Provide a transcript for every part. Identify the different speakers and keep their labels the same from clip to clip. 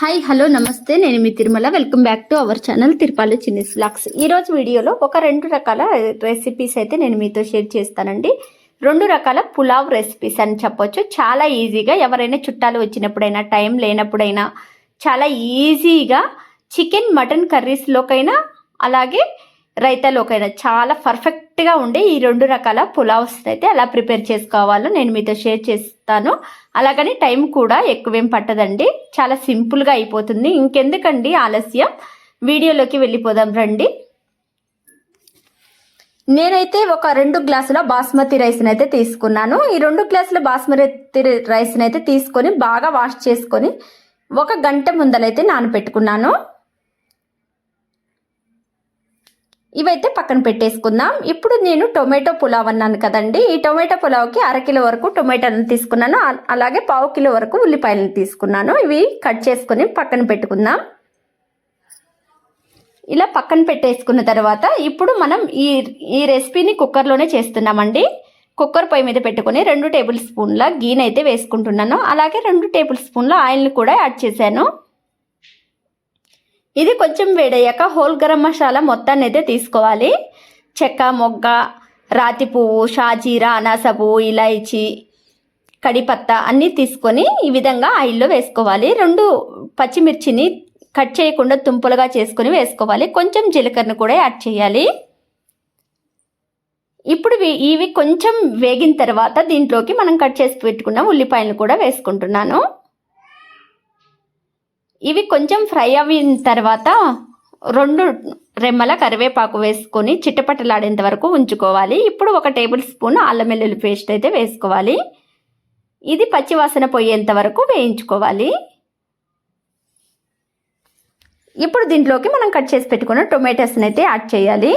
Speaker 1: Hi hello namaste. నేను మీ Tirumala. Welcome back to our channel Tirupalu చిన్నీస్ blogs ఈరోజు వీడియోలో ఒక రెండు రకాల రెసిపీస్ అయితే నేను మీతో షేర్ చేస్తానండి. రెండు రకాల పులావ్ రెసిపీస్ అని చెప్పొచ్చు. చాలా ఈజీగా ఎవరైనా చుట్టాలు వచ్చినప్పుడైనా టైం లేనప్పుడైనా చాలా ఈజీగా చికెన్ మటన్ కర్రీస్లోకైనా అలాగే రైతాలోకైనా చాలా పర్ఫెక్ట్గా ఉండే ఈ రెండు రకాల పులావ్స్ అయితే ఎలా ప్రిపేర్ చేసుకోవాలో నేను మీతో షేర్ చేస్తాను. అలాగని టైం కూడా ఎక్కువేం పట్టదండి. చాలా సింపుల్గా అయిపోతుంది. ఇంకెందుకండి ఆలస్యం? వీడియోలోకి వెళ్ళిపోదాం రండి. నేనైతే ఒక రెండు గ్లాసుల బాస్మతి రైస్ని అయితే తీసుకున్నాను. ఈ రెండు గ్లాసుల బాస్మతి రైస్ని అయితే తీసుకొని బాగా వాష్ చేసుకొని ఒక గంట ముందలైతే నానబెట్టుకున్నాను. ఇవైతే పక్కన పెట్టేసుకుందాం. ఇప్పుడు నేను టొమాటో పులావ్ అన్నాను కదండి. ఈ టొమాటో పులావ్కి అరకిలో వరకు టొమాటోలను తీసుకున్నాను. అలాగే పావు కిలో వరకు ఉల్లిపాయలను తీసుకున్నాను. ఇవి కట్ చేసుకొని పక్కన పెట్టుకుందాం. ఇలా పక్కన పెట్టేసుకున్న తర్వాత ఇప్పుడు మనం ఈ ఈ రెసిపీని కుక్కర్లోనే చేస్తున్నామండి. కుక్కర్ పొయ్యి మీద పెట్టుకొని రెండు టేబుల్ స్పూన్ల గీనైతే అయితే వేసుకుంటున్నాను. అలాగే రెండు టేబుల్ స్పూన్ల ఆయిల్ని కూడా యాడ్ చేశాను. ఇది కొంచెం వేడయ్యాక హోల్ గరం మసాలా మొత్తాన్ని అయితే తీసుకోవాలి. చెక్క మొగ్గ రాతి పువ్వు షాజీరా అనాస పువ్వు ఇలాయచి కడిపత్త అన్నీ తీసుకొని ఈ విధంగా ఆయిల్లో వేసుకోవాలి. రెండు పచ్చిమిర్చిని కట్ చేయకుండా తుంపులుగా చేసుకొని వేసుకోవాలి. కొంచెం జీలకర్రను కూడా యాడ్ చేయాలి. ఇప్పుడు ఇవి కొంచెం వేగిన తర్వాత దీంట్లోకి మనం కట్ చేసి పెట్టుకున్న ఉల్లిపాయలను కూడా వేసుకుంటున్నాను. ఇవి కొంచెం ఫ్రై అయిన తర్వాత రెండు రెమ్మల కరివేపాకు వేసుకొని చిట్టపట్టలాడేంత వరకు ఉంచుకోవాలి. ఇప్పుడు ఒక టేబుల్ స్పూన్ అల్లం వెల్లుల్లి పేస్ట్ అయితే వేసుకోవాలి. ఇది పచ్చివాసన పోయేంత వరకు వేయించుకోవాలి. ఇప్పుడు దీంట్లోకి మనం కట్ చేసి పెట్టుకున్న టొమాటోస్ని అయితే యాడ్ చేయాలి.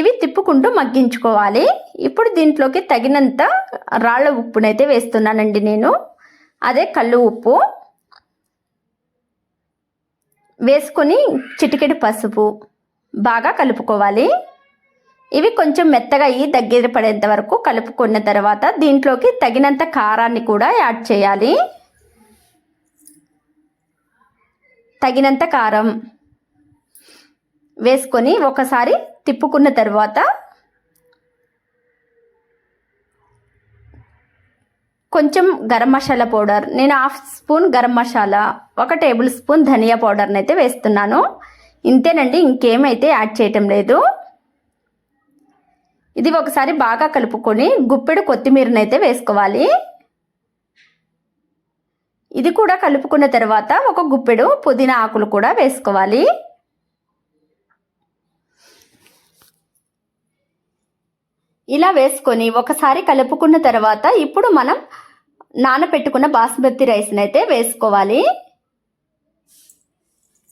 Speaker 1: ఇవి తిప్పుకుంటూ మగ్గించుకోవాలి. ఇప్పుడు దీంట్లోకి తగినంత రాళ్ళ ఉప్పునైతే వేస్తున్నానండి నేను. అదే కళ్ళు ఉప్పు వేసుకొని చిటికెడు పసుపు బాగా కలుపుకోవాలి. ఇవి కొంచెం మెత్తగా అయ్యి దగ్గర పడేంత వరకు కలుపుకున్న తర్వాత దీంట్లోకి తగినంత కారాన్ని కూడా యాడ్ చేయాలి. తగినంత కారం వేసుకొని ఒకసారి తిప్పుకున్న తర్వాత కొంచెం గరం మసాలా పౌడర్. నేను హాఫ్ స్పూన్ గరం మసాలా ఒక టేబుల్ స్పూన్ ధనియా పౌడర్ని అయితే వేస్తున్నాను. ఇంతేనండి ఇంకేమైతే యాడ్ చేయటం లేదు. ఇది ఒకసారి బాగా కలుపుకొని గుప్పెడు కొత్తిమీరని అయితే వేసుకోవాలి. ఇది కూడా కలుపుకున్న తర్వాత ఒక గుప్పెడు పుదీనా ఆకులు కూడా వేసుకోవాలి. ఇలా వేసుకొని ఒకసారి కలుపుకున్న తర్వాత ఇప్పుడు మనం నానపెట్టుకున్న బాస్మతి రైస్ని అయితే వేసుకోవాలి.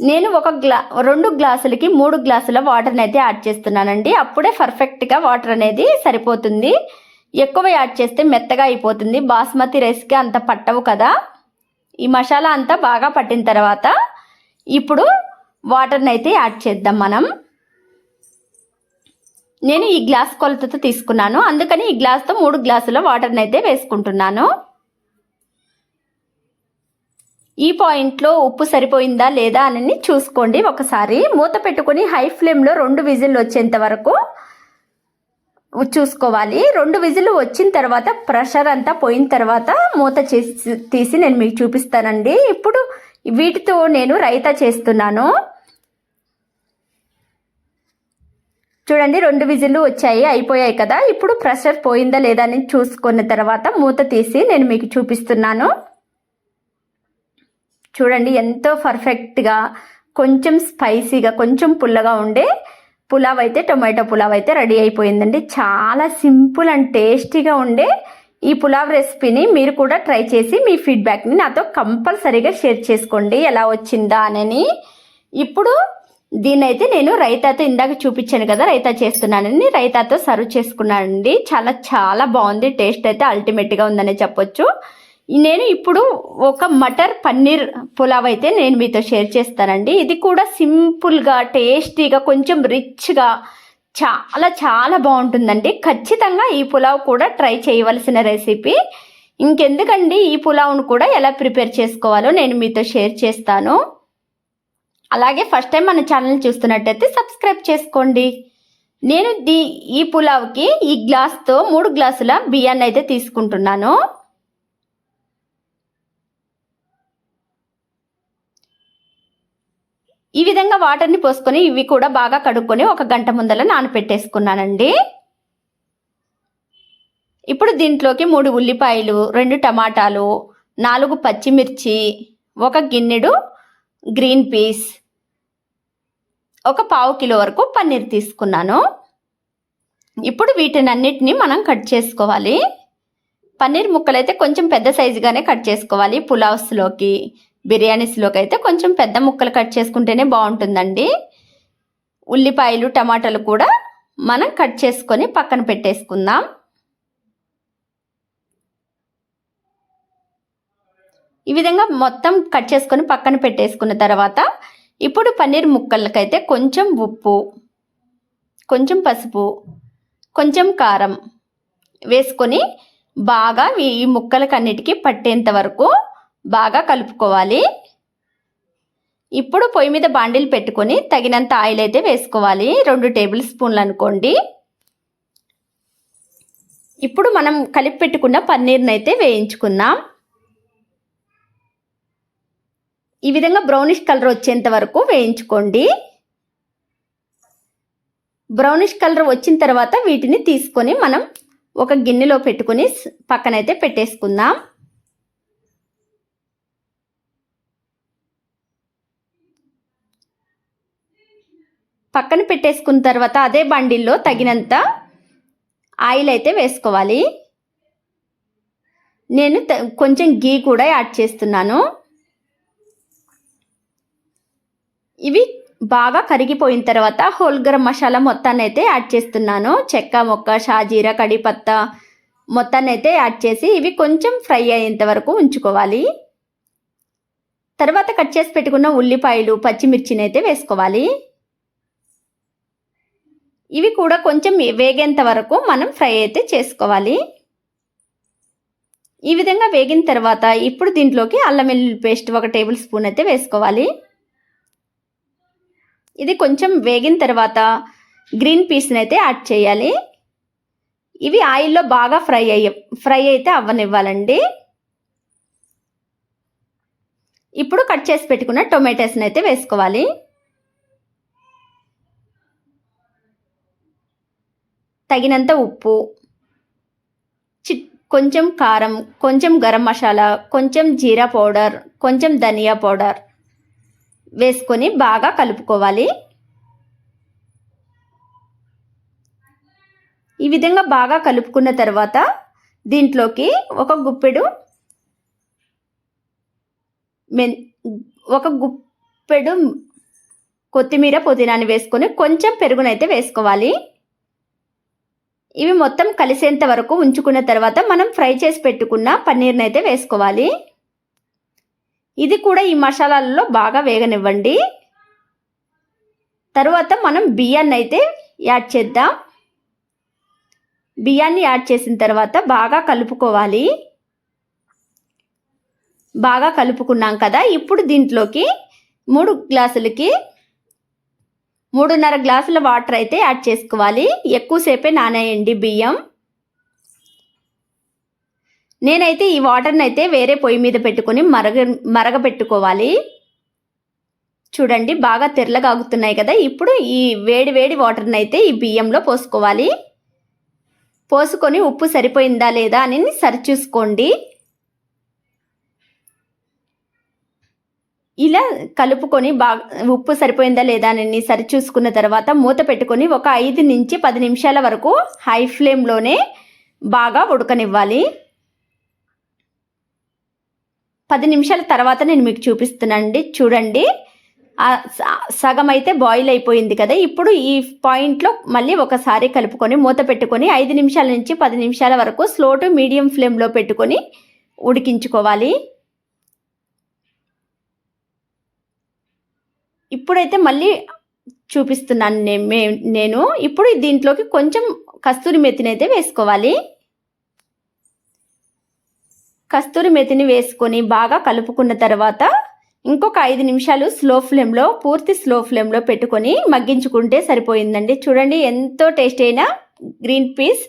Speaker 1: నేను ఒక గ్లా రెండు గ్లాసులకి మూడు గ్లాసుల వాటర్ని అయితే యాడ్ చేస్తున్నానండి. అప్పుడే పర్ఫెక్ట్గా వాటర్ అనేది సరిపోతుంది. ఎక్కువ యాడ్ చేస్తే మెత్తగా అయిపోతుంది. బాస్మతి రైస్కి అంత పట్టవు కదా. ఈ మసాలా అంతా బాగా పట్టిన తర్వాత ఇప్పుడు వాటర్ని అయితే యాడ్ చేద్దాం మనం. నేను ఈ గ్లాస్ కొలతతో తీసుకున్నాను. అందుకని ఈ గ్లాస్తో మూడు గ్లాసుల వాటర్ని అయితే వేసుకుంటున్నాను. ఈ పాయింట్లో ఉప్పు సరిపోయిందా లేదా అని చూసుకోండి ఒకసారి. మూత పెట్టుకొని హై ఫ్లేమ్లో రెండు విజిల్లు వచ్చేంత వరకు చూసుకోవాలి. రెండు విజిల్లు వచ్చిన తర్వాత ప్రెషర్ అంతా పోయిన తర్వాత మూత చేసి తీసి నేను మీకు చూపిస్తానండి. ఇప్పుడు వీటితో నేను రైతా చేస్తున్నాను. చూడండి రెండు విజిల్లు వచ్చాయి అయిపోయాయి కదా. ఇప్పుడు ప్రెషర్ పోయిందా లేదా అని చూసుకున్న తర్వాత మూత తీసి నేను మీకు చూపిస్తున్నాను. చూడండి ఎంతో పర్ఫెక్ట్గా కొంచెం స్పైసీగా కొంచెం పుల్లగా ఉండే పులావ్ అయితే టొమాటో పులావ్ అయితే రెడీ అయిపోయిందండి. చాలా సింపుల్ అండ్ టేస్టీగా ఉండే ఈ పులావ్ రెసిపీని మీరు కూడా ట్రై చేసి మీ ఫీడ్బ్యాక్ని నాతో కంపల్సరీగా షేర్ చేసుకోండి. ఎలా వచ్చిందా అని ఇప్పుడు దీన్నైతే నేను రైతాతో ఇందాక చూపించాను కదా రైతా చేస్తున్నానని రైతాతో సర్వ్ చేసుకున్నానండి. చాలా చాలా బాగుంది. టేస్ట్ అయితే అల్టిమేట్గా ఉందని చెప్పొచ్చు. నేను ఇప్పుడు ఒక మటర్ పన్నీర్ పులావ్ అయితే నేను మీతో షేర్ చేస్తానండి. ఇది కూడా సింపుల్గా టేస్టీగా కొంచెం రిచ్గా చాలా చాలా బాగుంటుందండి. ఖచ్చితంగా ఈ పులావ్ కూడా ట్రై చేయవలసిన రెసిపీ. ఇంకెందుకండి ఈ పులావ్ను కూడా ఎలా ప్రిపేర్ చేసుకోవాలో నేను మీతో షేర్ చేస్తాను. అలాగే ఫస్ట్ టైం మన ఛానల్ చూస్తున్నట్టయితే సబ్స్క్రైబ్ చేసుకోండి. నేను దీ ఈ పులావ్కి ఈ గ్లాస్తో మూడు గ్లాసుల బియ్యాన్ని అయితే తీసుకుంటున్నాను. ఈ విధంగా వాటర్ని పోసుకొని ఇవి కూడా బాగా కడుక్కొని ఒక గంట ముందల నానపెట్టేసుకున్నానండి. ఇప్పుడు దీంట్లోకి మూడు ఉల్లిపాయలు రెండు టమాటాలు నాలుగు పచ్చిమిర్చి ఒక గిన్నెడు గ్రీన్ పీస్. ఒక పావు కిలో వరకు పన్నీర్ తీసుకున్నాను. ఇప్పుడు వీటినన్నిటిని మనం కట్ చేసుకోవాలి. పన్నీర్ ముక్కలు అయితే కొంచెం పెద్ద సైజుగానే కట్ చేసుకోవాలి. పులావ్స్లోకి బిర్యానీస్లోకి అయితే కొంచెం పెద్ద ముక్కలు కట్ చేసుకుంటేనే బాగుంటుందండి. ఉల్లిపాయలు టమాటాలు కూడా మనం కట్ చేసుకొని పక్కన పెట్టేసుకుందాం. ఈ విధంగా మొత్తం కట్ చేసుకొని పక్కన పెట్టేసుకున్న తర్వాత ఇప్పుడు పన్నీర్ ముక్కలకైతే కొంచెం ఉప్పు కొంచెం పసుపు కొంచెం కారం వేసుకొని బాగా ఈ ముక్కలకన్నిటికీ పట్టేంత వరకు బాగా కలుపుకోవాలి. ఇప్పుడు పొయ్యి మీద బాండిల్ పెట్టుకొని తగినంత ఆయిల్ అయితే వేసుకోవాలి. రెండు టేబుల్ స్పూన్లు అనుకోండి. ఇప్పుడు మనం కలిపి పెట్టుకున్న పన్నీర్ని అయితే వేయించుకుందాం. ఈ విధంగా బ్రౌనిష్ కలర్ వచ్చేంత వరకు వేయించుకోండి. బ్రౌనిష్ కలర్ వచ్చిన తర్వాత వీటిని తీసుకొని మనం ఒక గిన్నెలో పెట్టుకొని పక్కనైతే పెట్టేసుకుందాం. పక్కన పెట్టేసుకున్న తర్వాత అదే బండిల్లో తగినంత ఆయిల్ అయితే వేసుకోవాలి. నేను కొంచెం గీ కూడా యాడ్ చేస్తున్నాను. ఇవి బాగా కరిగిపోయిన తర్వాత హోల్ గరం మసాలా మొత్తాన్ని అయితే యాడ్ చేస్తున్నాను. చెక్క మొక్క షాజీరా కడిపత్త మొత్తాన్ని అయితే యాడ్ చేసి ఇవి కొంచెం ఫ్రై అయ్యేంత వరకు ఉంచుకోవాలి. తర్వాత కట్ చేసి పెట్టుకున్న ఉల్లిపాయలు పచ్చిమిర్చిని అయితే వేసుకోవాలి. ఇవి కూడా కొంచెం వేగేంత వరకు మనం ఫ్రై అయితే చేసుకోవాలి. ఈ విధంగా వేగిన తర్వాత ఇప్పుడు దీంట్లోకి అల్లం వెల్లుల్లి పేస్ట్ ఒక టేబుల్ స్పూన్ అయితే వేసుకోవాలి. ఇది కొంచెం వేగిన తర్వాత గ్రీన్ పీస్ని అయితే యాడ్ చేయాలి. ఇవి ఆయిల్లో బాగా ఫ్రై అయ్య ఫ్రై అయితే అవ్వనివ్వాలండి. ఇప్పుడు కట్ చేసి పెట్టుకున్న టొమాటోస్ని అయితే వేసుకోవాలి. తగినంత ఉప్పు చి కొంచెం కారం కొంచెం గరం మసాలా కొంచెం జీరా పౌడర్ కొంచెం ధనియా పౌడర్ వేసుకొని బాగా కలుపుకోవాలి. ఈ విధంగా బాగా కలుపుకున్న తర్వాత దీంట్లోకి ఒక గుప్పెడు మెన్ ఒక గుప్పెడు కొత్తిమీర పుదీనాని వేసుకొని కొంచెం పెరుగునైతే వేసుకోవాలి. ఇవి మొత్తం కలిసేంత వరకు ఉంచుకున్న తర్వాత మనం ఫ్రై చేసి పెట్టుకున్న పన్నీర్ని అయితే వేసుకోవాలి. ఇది కూడా ఈ మసాలాలలో బాగా వేగనివ్వండి. తర్వాత మనం బియ్యాన్ని అయితే యాడ్ చేద్దాం. బియ్యాన్ని యాడ్ చేసిన తర్వాత బాగా కలుపుకోవాలి. బాగా కలుపుకున్నాం కదా ఇప్పుడు దీంట్లోకి మూడు గ్లాసులకి మూడున్నర గ్లాసుల వాటర్ అయితే యాడ్ చేసుకోవాలి. ఎక్కువసేపే నానేయండి బియ్యం. నేనైతే ఈ వాటర్ని అయితే వేరే పొయ్యి మీద పెట్టుకొని మరగ మరగపెట్టుకోవాలి. చూడండి బాగా తెరలగాగుతున్నాయి కదా. ఇప్పుడు ఈ వేడి వేడి వాటర్ని అయితే ఈ బియ్యంలో పోసుకోవాలి. పోసుకొని ఉప్పు సరిపోయిందా లేదా అని సరిచూసుకోండి. ఇలా కలుపుకొని బాగా ఉప్పు సరిపోయిందా లేదా అని సరిచూసుకున్న తర్వాత మూత పెట్టుకొని ఒక ఐదు నుంచి పది నిమిషాల వరకు హై ఫ్లేమ్లోనే బాగా ఉడకనివ్వాలి. పది నిమిషాల తర్వాత నేను మీకు చూపిస్తున్నానండి. చూడండి. సగం అయితే బాయిల్ అయిపోయింది కదా. ఇప్పుడు ఈ పాయింట్లో మళ్ళీ ఒకసారి కలుపుకొని మూత పెట్టుకొని ఐదు నిమిషాల నుంచి పది నిమిషాల వరకు స్లో టు మీడియం ఫ్లేమ్లో పెట్టుకొని ఉడికించుకోవాలి. ఇప్పుడైతే మళ్ళీ చూపిస్తున్నాను నేను. ఇప్పుడు దీంట్లోకి కొంచెం కస్తూరి మెత్తినైతే వేసుకోవాలి. కస్తూరి మెతిని వేసుకొని బాగా కలుపుకున్న తర్వాత ఇంకొక ఐదు నిమిషాలు స్లో ఫ్లేమ్లో పూర్తి స్లో ఫ్లేమ్లో పెట్టుకొని మగ్గించుకుంటే సరిపోయిందండి. చూడండి ఎంతో టేస్ట్ అయిన గ్రీన్ పీస్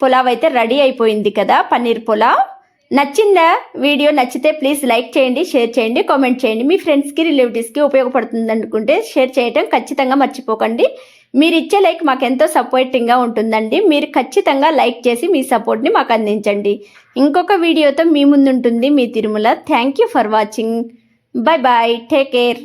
Speaker 1: పులావ్ అయితే రెడీ అయిపోయింది కదా పన్నీర్ పులావ్. నచ్చిందా వీడియో నచ్చితే ప్లీజ్ లైక్ చేయండి షేర్ చేయండి కామెంట్ చేయండి. మీ ఫ్రెండ్స్కి రిలేటివ్స్కి ఉపయోగపడుతుంది అనుకుంటే షేర్ చేయటం ఖచ్చితంగా మర్చిపోకండి. మీరు ఇచ్చే లైక్ మాకు ఎంతో సపోర్టింగ్గా ఉంటుందండి. మీరు ఖచ్చితంగా లైక్ చేసి మీ సపోర్ట్ని మాకు అందించండి. ఇంకొక వీడియోతో మీ ముందుంటుంది మీ Tirumala. Thank you for watching bye bye take care